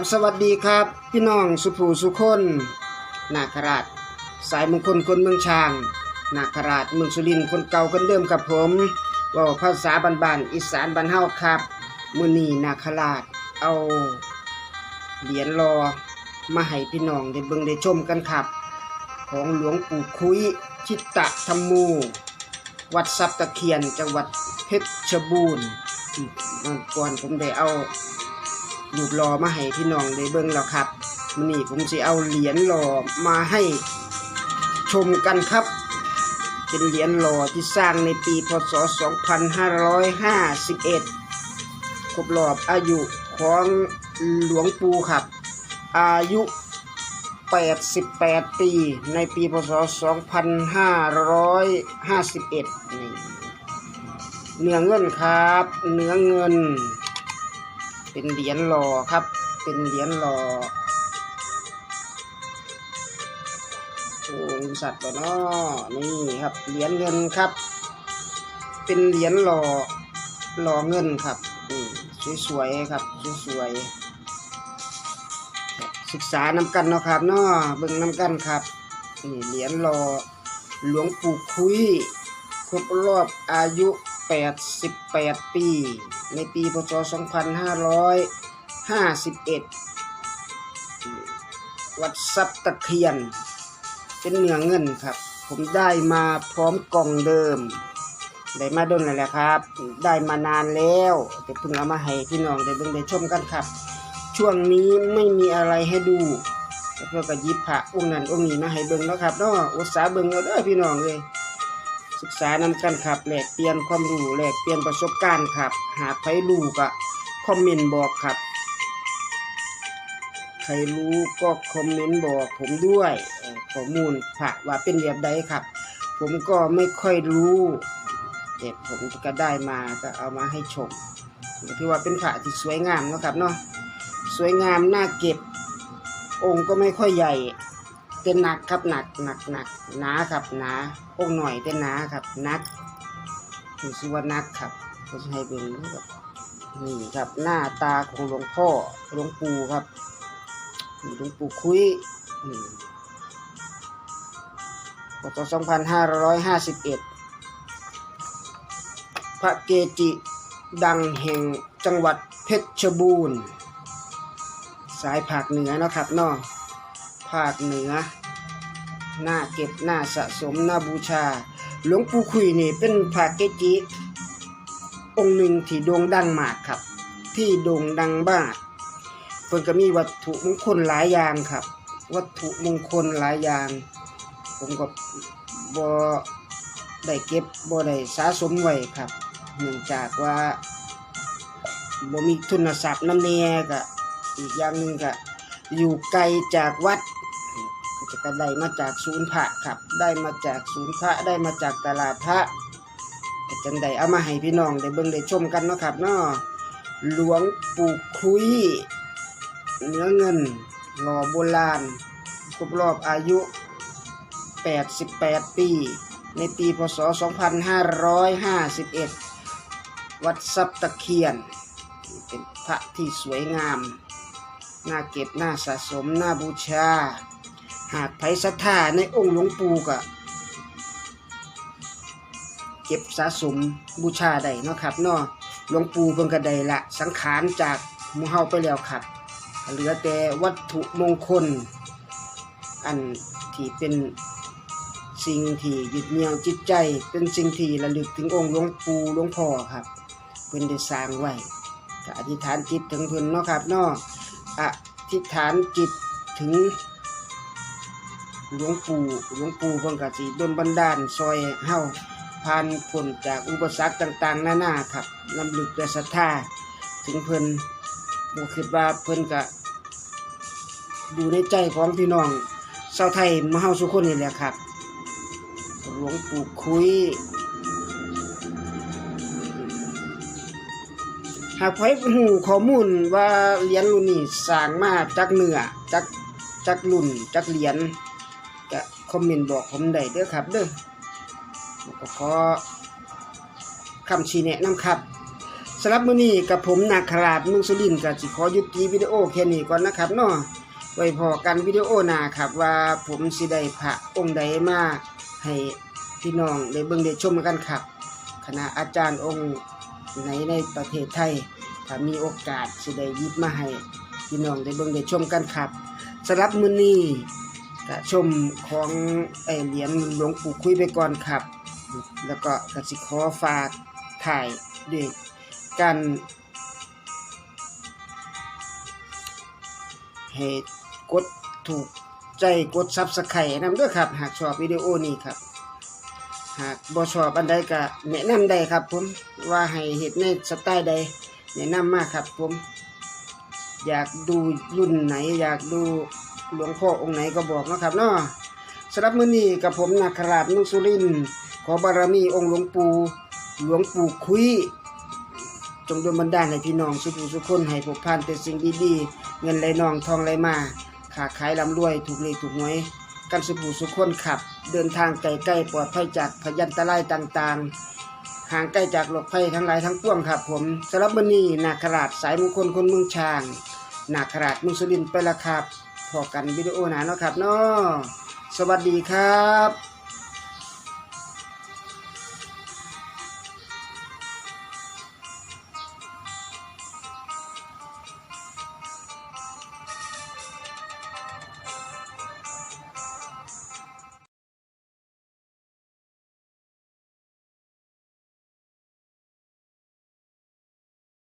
กับสวัสดีครับ พี่น้องสุภูสุคนนาคราช สายมงคลคนเมืองช้างนาคราชเมืองสุรินคนเก่าคนเดิมกับผมว่าภาษาบ้านอีสานบ้านเฮาครับมือนีนาคราชเอาเหรียญรอมาให้พี่น้องได้เบิ่งได้ชมกันครับ ของหลวงปู่คุยชิตตะธรรมโมวัดทรัพย์ตะเคียนจังหวัดเพชรบูรณ์อืมวันก่อนผมได้เอา รูปหล่อมาให้พี่น้องได้เบิ่งแล้วครับมื้อนี้ผมสิเอาเหรียญหล่อมาให้ชมกันครับ เป็นเหรียญหล่อที่สร้างในปีพศ 2551 ครบรอบอายุของหลวงปู่ครับ อายุ 88 ปี ในปีพศ 2551นี่เนื้อเงินครับ เนื้อเงิน เป็นเหรียญหล่อครับ เป็นเหรียญหล่อโอ้ยสัตว์ตัวน้อนี่ครับ เหรียญเงินครับ เป็นเหรียญหล่อหล่อเงินครับนี่สวยๆครับสวยๆศึกษานำกันเนาะครับเนาะเบิ่งนำกันครับนี่เหรียญหล่อหลวงปู่คุยครบรอบอายุ 88 ปี ในปีพศ 2551 วัดทรัพตะเคียน เป็นเนื้อเงินครับ ผมได้มาพร้อมกล่องเดิม ได้มาดนแล้วแหละครับ ได้มานานแล้วแต่เพิ่งเอามาให้พี่น้องได้เบิ่งได้ชมกันครับ ช่วงนี้ไม่มีอะไรให้ดูแล้วเพื่อก็ยิบพระองค์นั้นองค์นี้มาให้เบิ่งแล้วครับเนาะอุตสาเบิ่งเอาเด้อพี่น้องเลย ศึกษานำกันครับแลกเปลี่ยนความรู้แลกเปลี่ยนประสบการณ์ครับ หากใครรู้ก็คอมเมนต์บอกครับ ใครรู้ก็คอมเมนต์บอกผมด้วยข้อมูลพระว่าเป็นแบบใดครับ ผมก็ไม่ค่อยรู้แต่ผมก็ได้มาก็เอามาให้ชมก็ถือว่าเป็นพระที่สวยงามนะครับเนาะสวยงามน่าเก็บองค์ก็ไม่ค่อยใหญ่ เป็นหนักครับหนักหนักหนักหนาครับหนาองค์หน่อยแต่หนาครับหนักถือชื่อว่านักครับก็ให้เป็นครับนี่ครับหน้าตาของหลวงพ่อหลวงปู่ครับหลวงปู่คุยอืมพศ2551 พระเกจิดังแห่งจังหวัดเพชรบูรณ์ สายภาคเหนือนะครับเนาะ ภาคเหนือหน้าเก็บหน้าสะสมหน้าบูชา หลวงปู่คุยนี่เป็นพระเกจิองค์หนึ่งที่โด่งดังมากครับ ที่โด่งดังมากเพิ่นก็มีวัตถุมงคลหลายอย่างครับ วัตถุมงคลหลายอย่าง ผมก็บ่ได้เก็บบ่ได้สะสมไว้ครับเนื่องจากว่าบ่มีทุนทรัพย์น้ำแน่ก็อีกอย่างหนึ่งก็อยู่ไกลจากวัด ก็จะก็ได้มาจากศูนย์พระครับ ได้มาจากศูนย์พระได้มาจากตลาดพระก็จังได้เอามาให้พี่น้องได้เบิ่งได้ชมกันเนาะครับเนาะหลวงปู่คุยเนื้อเงินหล่อโบราณครบรอบอายุ 88 ปี ในปีพศ 2551 วัดทรัพตะเคียน เป็นพระที่สวยงาม น่าเก็บ น่าสะสม น่าบูชา หากไผศรัทธาในองค์หลวงปู่ก็เก็บสะสมบูชาได้เนาะครับเนาะหลวงปู่เพิ่นก็ได้ละสังขารจากหมู่เฮาไปแล้วครับ เหลือแต่วัตถุมงคล อันที่เป็นสิ่งที่ยึดเหนี่ยวจิตใจ เป็นสิ่งที่ระลึกถึงองค์หลวงปู่หลวงพ่อครับเพิ่นได้สร้างไว้ก็อธิษฐานจิตถึงเพิ่นเนาะครับเนาะอธิษฐานจิตถึง หลวงปู่หลวงปู่เพิ่นก็สิดลบันดาลซอยเฮาผ่านพ้นจากอุปสรรคต่างๆ นานาครับลำลึกและศรัทธาถึงเพิ่นผมคิดว่าเพิ่นก็อยู่ในใจของพี่น้องชาวไทยมาเฮาสุคนนี่แหละครับ หลวงปู่คุยหากใครหูข้อมูลว่าเหรียญรุ่นนี้สร้างมาจากเนื้อจากจากรุ่นจากเหรียญ คอมเมนต์บอกผมได้เด้อครับ เด้อก็ขอคำชี้แนะนำครับสำหรับมื้อนี้กับผมนาคราชเมืองสุรินทร์ก็สิขอยุติวิดีโอแค่นี้ก่อนนะครับเนาะไว้พอกันวิดีโอหน้าครับว่าผมสิได้พระองค์ใดมาให้พี่น้องได้เบิ่งได้ชมกันครับ คณะอาจารย์องค์ไหนในประเทศไทยถ้ามีโอกาสสิได้ยิบมาให้พี่น้องได้เบิ่งได้ชมกันครับสำหรับมื้อนี้ ก็ชมของไอเหรียญหลวงปู่คุยไปก่อนครับ แล้วก็กสิขอฝากถ่ายด้วยการให้กดถูกใจกดซับสไครต์นำด้วยครับ หากชอบวิดีโอนี้ครับ หากบ่ชอบอันใดก็แนะนำได้ครับผมว่าให้เฮ็ดในสไตล์ใดแนะนำมากครับผม อยากดูรุ่นไหนอยากดู หลวงพ่อองค์ไหนก็บอกนะครับเนาะสำหรับมื้อนี้กับผมนาคราชมุสุริน ขอบารมีองค์หลวงปู่หลวงปู่คุยจงดลบันดาลให้พี่น้องสุขสุขคนให้พบผ่านแต่สิ่งดีๆ เงินไหลนองทองไหลมาค้าขายร่ำรวยถูกเลขถูกหวยกันสุขสุขคนขับ เดินทางไกลๆปลอดภัยจากพยันตรายต่างๆ ห่างไกลจากโรคภัยทั้งหลายทั้งปวงครับผมสำหรับวันนี้นาคราชสายมงคลคนเมืองช้างนาคราชมุสลินไปละครับ พอกันวิดีโอหนาเนาะครับเนาะสวัสดีครับ